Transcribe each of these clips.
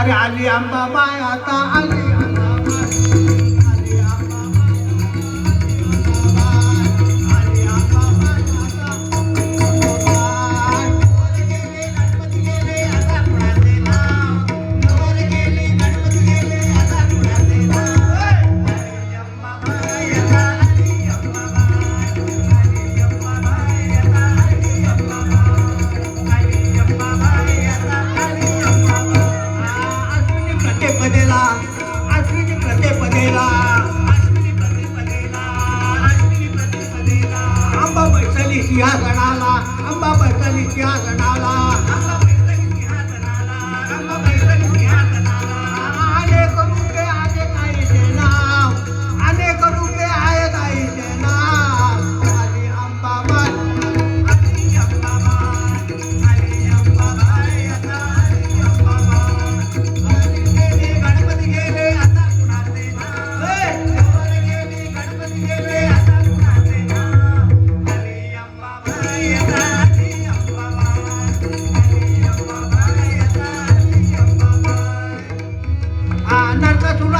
अरे आली आंबा बाय आता आली इतिहास घडाला अंबाबाईचा इतिहास घडाला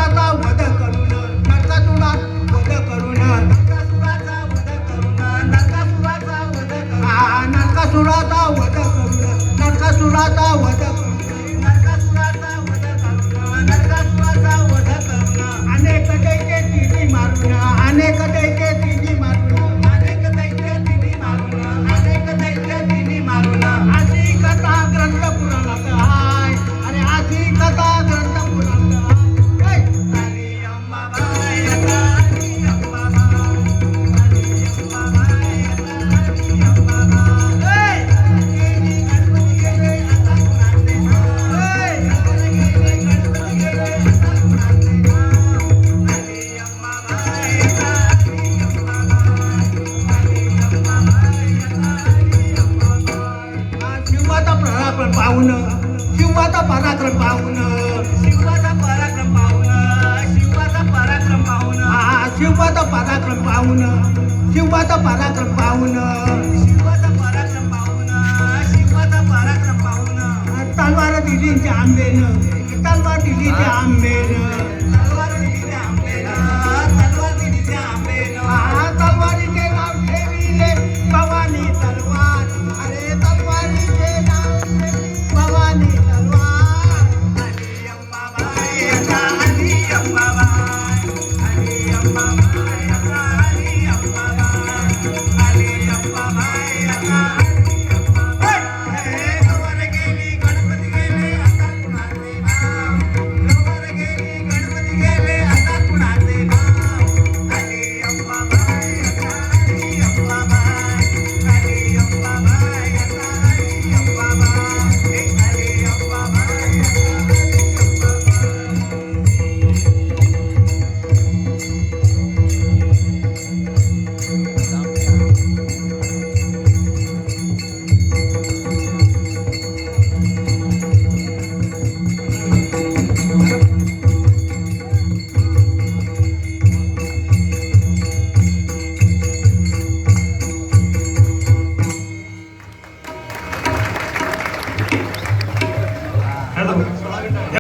सुराचा वध करून नरकासुरा वध करून नरकासुराचा वध करून नरकासुराचा वध करून नरकासुराचा वध करून नरकासुराचा वध पराक्रम पाहून. शिवाचा पराक्रम पाहून. शिवाचा पराक्रम पाहून. हा शिवाचा पराक्रम पाहून. शिवाचा पराक्रम पाहून. शिवाचा पराक्रम पाहून. शिवाचा पराक्रम पाहून. तलवार दिलींच्या आंबेनं. तलवार दिलींच्या आंबेनं. Música